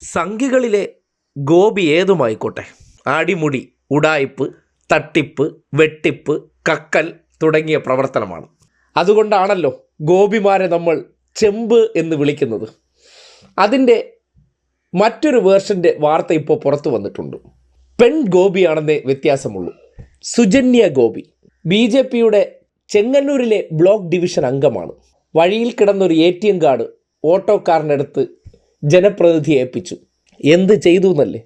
സംഘികളിലെ ഗോപി ഏതുമായിക്കോട്ടെ? അടിമുടി ഉടായ്പ് തട്ടിപ്പ് വെട്ടിപ്പ് കക്കൽ തുടങ്ങിയ പ്രവർത്തനമാണ്. അതുകൊണ്ടാണല്ലോ ഗോപിമാരെ നമ്മൾ ചെമ്പ് എന്ന് വിളിക്കുന്നത്. അതിന്റെ മറ്റൊരു വേർഷന്റെ വാർത്ത ഇപ്പോൾ പുറത്തു വന്നിട്ടുണ്ട്. പെൺ ഗോപിയാണെന്നേ വ്യത്യാസമുള്ളൂ. സുജന്യ ഗോപി. ബി ജെ പിയുടെ ചെങ്ങന്നൂരിലെ ബ്ലോക്ക് ഡിവിഷൻ അംഗമാണ്. വഴിയിൽ കിടന്നൊരു എ ടി എം കാർഡ് ഓട്ടോക്കാരനടുത്ത് ജനപ്രതിനിധിയെ ഏൽപ്പിച്ചു. എന്ത് ചെയ്തു എന്നല്ലേ?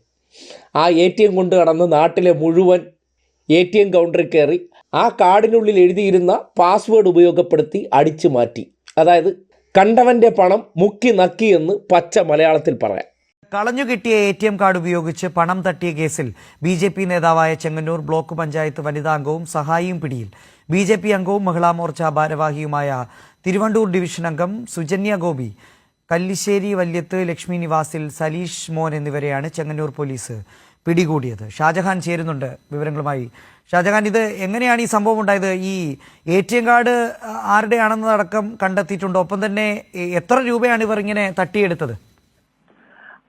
ആ എ ടി എം കൊണ്ട് കടന്ന് നാട്ടിലെ മുഴുവൻ എ ടി എം കൗണ്ടറിൽ കയറി ആ കാർഡിനുള്ളിൽ എഴുതിയിരുന്ന പാസ്വേഡ് ഉപയോഗപ്പെടുത്തി അടിച്ചു മാറ്റി. അതായത് കണ്ടവന്റെ പണം മുക്കി നക്കി എന്ന് പച്ച മലയാളത്തിൽ പറയാം. കളഞ്ഞു കിട്ടിയ എ ടി എം കാർഡ് ഉപയോഗിച്ച് പണം തട്ടിയ കേസിൽ ബി ജെ പി നേതാവായ ചെങ്ങന്നൂർ ബ്ലോക്ക് പഞ്ചായത്ത് വനിതാ അംഗവും സഹായിയും പിടിയിൽ. ബി ജെ പി അംഗവും മഹിളാ മോർച്ച ഭാരവാഹിയുമായ തിരുവണ്ടൂർ ഡിവിഷൻ അംഗം സുജന്യ ഗോപി കല്ലിശ്ശേരി വല്യത്ത് ലക്ഷ്മി നിവാസിൽ സലീഷ് മോൻ എന്നിവരെയാണ് ചെങ്ങന്നൂർ പോലീസ് പിടികൂടിയത്. ഷാജഹാൻ ചേരുന്നുണ്ട് വിവരങ്ങളുമായി. ഷാജഹാൻ ഇത് എങ്ങനെയാണ് ഈ സംഭവം ഉണ്ടായത്? ഈ എ ടി എം കാർഡ് ആരുടെയാണെന്നതടക്കം കണ്ടെത്തിയിട്ടുണ്ട്? ഒപ്പം തന്നെ എത്ര രൂപയാണ് ഇവർ ഇങ്ങനെ തട്ടിയെടുത്തത്?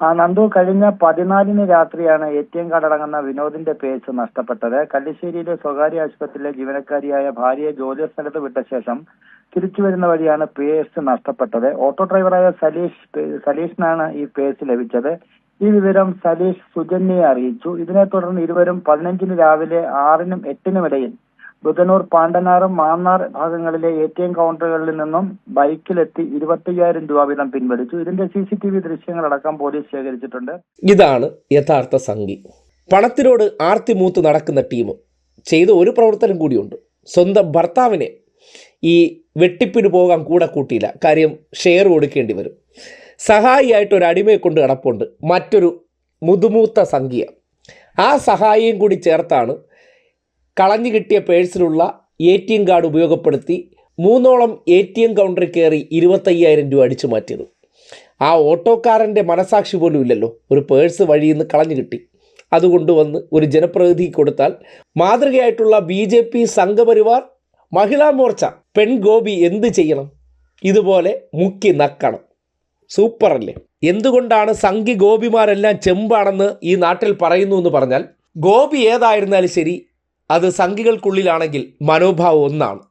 ആ നന്ദു കഴിഞ്ഞ പതിനാലിന് രാത്രിയാണ് എ ടി എം കാർഡ് അടങ്ങുന്ന വിനോദിന്റെ പേഴ്സ് നഷ്ടപ്പെട്ടത്. കല്ലിശ്ശേരിയിലെ സ്വകാര്യ ആശുപത്രിയിലെ ജീവനക്കാരിയായ ഭാര്യയെ ജോലി സ്ഥലത്ത് വിട്ട ശേഷം തിരിച്ചു വരുന്ന വഴിയാണ് പേഴ്സ് നഷ്ടപ്പെട്ടത്. ഓട്ടോ ഡ്രൈവറായ സലീഷ് സലീഷിനാണ് ഈ പേഴ്സ് ലഭിച്ചത്. ഈ വിവരം സലീഷ് സുജന്യയെ അറിയിച്ചു. ഇതിനെ തുടർന്ന് ഇരുവരും പതിനഞ്ചിന് രാവിലെ ആറിനും എട്ടിനും ഇടയിൽ ബുധനൂർ പാണ്ടനാറും മാന്നാർ ഭാഗങ്ങളിലെ എ ടി എം കൗണ്ടറുകളിൽ നിന്നും ബൈക്കിലെത്തി ഇരുപത്തയ്യായിരം രൂപ വീതം പിൻവലിച്ചു. ഇതിന്റെ സി സി ടി വി ദൃശ്യങ്ങളടക്കം പോലീസ് ശേഖരിച്ചിട്ടുണ്ട്. ഇതാണ് യഥാർത്ഥ സംഘി പണത്തിനോട് ആർത്തി മൂത്ത് നടക്കുന്ന ടീം ചെയ്ത ഒരു പ്രവർത്തനം കൂടിയുണ്ട്. സ്വന്തം ഭർത്താവിനെ ഈ വെട്ടിപ്പിന് പോകാൻ കൂടെ കൂട്ടിയില്ല. കാര്യം ഷെയർ കൊടുക്കേണ്ടി വരും. സഹായിയായിട്ട് ഒരു അടിമയെ കൊണ്ട് കിടപ്പുണ്ട് മറ്റൊരു മുതുമൂത്ത സംഖ്യ. ആ സഹായിയും കൂടി ചേർത്താണ് കളഞ്ഞു കിട്ടിയ പേഴ്സിലുള്ള എ ടി എം കാർഡ് ഉപയോഗപ്പെടുത്തി മൂന്നോളം എ ടി എം കൗണ്ടറിൽ കയറി ഇരുപത്തയ്യായിരം രൂപ അടിച്ചു മാറ്റിയത്. ആ ഓട്ടോക്കാരന്റെ മനസാക്ഷി പോലും ഇല്ലല്ലോ. ഒരു പേഴ്സ് വഴിയിൽ നിന്ന് കളഞ്ഞു കിട്ടി. അതുകൊണ്ടുവന്ന് ഒരു ജനപ്രതിനിധി കൊടുത്താൽ മാതൃകയായിട്ടുള്ള B J P Sangh Parivar Mahila Morcha. പെൺഗോപി എന്ത് ചെയ്യണം? ഇതുപോലെ മുക്കി നക്കണം. സൂപ്പർ അല്ലേ എന്തുകൊണ്ടാണ് സംഘി ഗോപിമാരെല്ലാം ചെമ്പാണെന്ന് ഈ നാട്ടിൽ പറയുന്നു എന്ന് പറഞ്ഞാൽ ഗോപി ഏതായിരുന്നാലും ശരി അത് സംഘികൾക്കുള്ളിലാണെങ്കിൽ മനോഭാവം ഒന്നാണ്.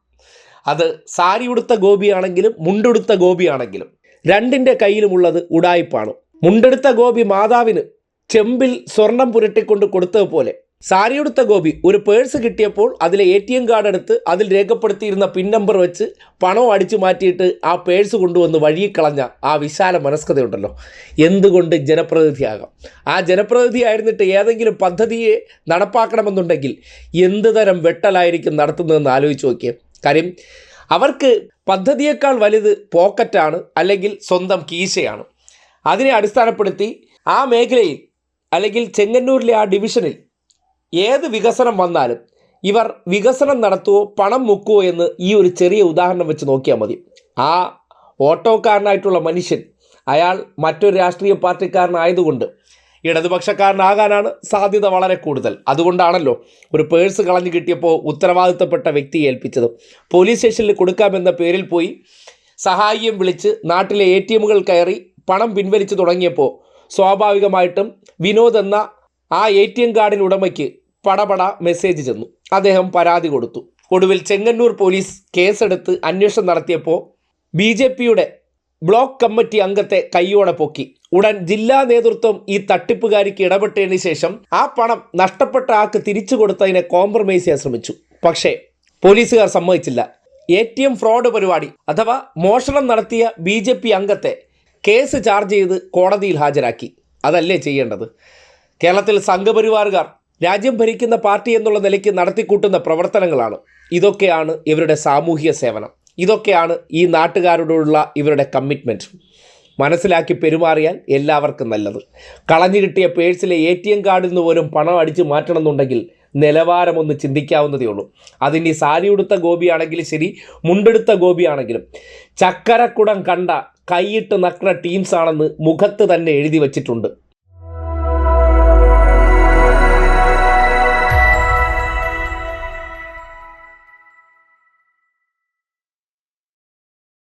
അത് സാരി ഉടുത്ത ഗോപിയാണെങ്കിലും മുണ്ടുടുത്ത ഗോപിയാണെങ്കിലും. രണ്ടിന്റെ കയ്യിലുമുള്ളത് ഉടായിപ്പാണ്. മുണ്ടെടുത്ത ഗോപി മാതാവിന് ചെമ്പിൽ സ്വർണം പുരട്ടിക്കൊണ്ട് കൊടുത്തതുപോലെ സാരിയുടുത്ത ഗോപി ഒരു പേഴ്സ് കിട്ടിയപ്പോൾ അതിലെ എ ടി എം കാർഡ് എടുത്ത് അതിൽ രേഖപ്പെടുത്തിയിരുന്ന പിൻ നമ്പർ വെച്ച് പണം അടിച്ചു മാറ്റിയിട്ട് ആ പേഴ്സ് കൊണ്ടുവന്ന് വഴിയിൽ കളഞ്ഞ ആ വിശാല മനസ്കതയുണ്ടല്ലോ. എന്തുകൊണ്ട് ജനപ്രതിനിധിയാകാം? ആ ജനപ്രതിനിധി ആയിരുന്നിട്ട് ഏതെങ്കിലും പദ്ധതിയെ നടപ്പാക്കണമെന്നുണ്ടെങ്കിൽ എന്ത് തരം വെട്ടലായിരിക്കും നടത്തുന്നതെന്ന് ആലോചിച്ച് നോക്കിയേ. കാര്യം അവർക്ക് പദ്ധതിയേക്കാൾ വലുത് പോക്കറ്റാണ് അല്ലെങ്കിൽ സ്വന്തം കീശയാണ്. അതിനെ അടിസ്ഥാനപ്പെടുത്തി ആ മേഖലയിൽ അല്ലെങ്കിൽ ചെങ്ങന്നൂരിലെ ആ ഡിവിഷനിൽ ഏത് വികസനം വന്നാലും ഇവർ വികസനം നടത്തുവോ പണം മുക്കുവോ എന്ന് ഈ ഒരു ചെറിയ ഉദാഹരണം വെച്ച് നോക്കിയാൽ മതി. ആ ഓട്ടോക്കാരനായിട്ടുള്ള മനുഷ്യൻ അയാൾ മറ്റൊരു രാഷ്ട്രീയ പാർട്ടിക്കാരനായതുകൊണ്ട് ഇടതുപക്ഷക്കാരനാകാനാണ് സാധ്യത വളരെ കൂടുതൽ. അതുകൊണ്ടാണല്ലോ ഒരു പേഴ്സ് കളഞ്ഞു കിട്ടിയപ്പോൾ ഉത്തരവാദിത്തപ്പെട്ട വ്യക്തിയെ ഏൽപ്പിച്ചത്. പോലീസ് സ്റ്റേഷനിൽ കൊടുക്കാമെന്ന പേരിൽ പോയി സഹായിയും വിളിച്ച് നാട്ടിലെ എ ടി എമ്മുകൾ കയറി പണം പിൻവലിച്ചു തുടങ്ങിയപ്പോൾ സ്വാഭാവികമായിട്ടും വിനോദ് എന്ന ആ എ ടി എം കാർഡിന് ഉടമയ്ക്ക് പടപട മെസ്സേജ് ചെന്നു. അദ്ദേഹം പരാതി കൊടുത്തു. ഒടുവിൽ ചെങ്ങന്നൂർ പോലീസ് കേസെടുത്ത് അന്വേഷണം നടത്തിയപ്പോൾ ബി ജെ പിയുടെ ബ്ലോക്ക് കമ്മിറ്റി അംഗത്തെ കൈയോടെ പൊക്കി. ഉടൻ ജില്ലാ നേതൃത്വം ഈ തട്ടിപ്പുകാരിക്ക് ഇടപെട്ടതിന് ശേഷം ആ പണം നഷ്ടപ്പെട്ട ആൾക്ക് തിരിച്ചു കൊടുത്തതിനെ കോംപ്രമൈസ് ചെയ്യാൻ ശ്രമിച്ചു. പക്ഷേ പോലീസുകാർ സമ്മതിച്ചില്ല. എ ടി എം ഫ്രോഡ് പരിപാടി അഥവാ മോഷണം നടത്തിയ ബി ജെ പി അംഗത്തെ കേസ് ചാർജ് ചെയ്ത് കോടതിയിൽ ഹാജരാക്കി. അതല്ലേ ചെയ്യേണ്ടത്? കേരളത്തിൽ സംഘപരിവാറുകാർ രാജ്യം ഭരിക്കുന്ന പാർട്ടി എന്നുള്ള നിലയ്ക്ക് നടത്തിക്കൂട്ടുന്ന പ്രവർത്തനങ്ങളാണ്. ഇതൊക്കെയാണ് ഇവരുടെ സാമൂഹിക സേവനം. ഇതൊക്കെയാണ് ഈ നാട്ടുകാരോടുള്ള ഇവരുടെ കമ്മിറ്റ്മെന്റ് മനസ്സിലാക്കി പെരുമാറിയാൽ എല്ലാവർക്കും നല്ലത്. കളഞ്ഞു കിട്ടിയ പേഴ്സിലെ എ ടി എം കാർഡിൽ നിന്ന് പോലും പണം അടിച്ചു മാറ്റണമെന്നുണ്ടെങ്കിൽ നിലവാരമൊന്ന് ചിന്തിക്കാവുന്നതേ ഉള്ളൂ. അതിനി സാരി ഉടുത്ത ഗോപിയാണെങ്കിലും ശരി മുണ്ടെടുത്ത ഗോപിയാണെങ്കിലും. ചക്കരക്കുടം കണ്ട കൈയിട്ട് നക്കുന്ന ടീംസാണെന്ന് മുഖത്ത് തന്നെ എഴുതി വച്ചിട്ടുണ്ട്.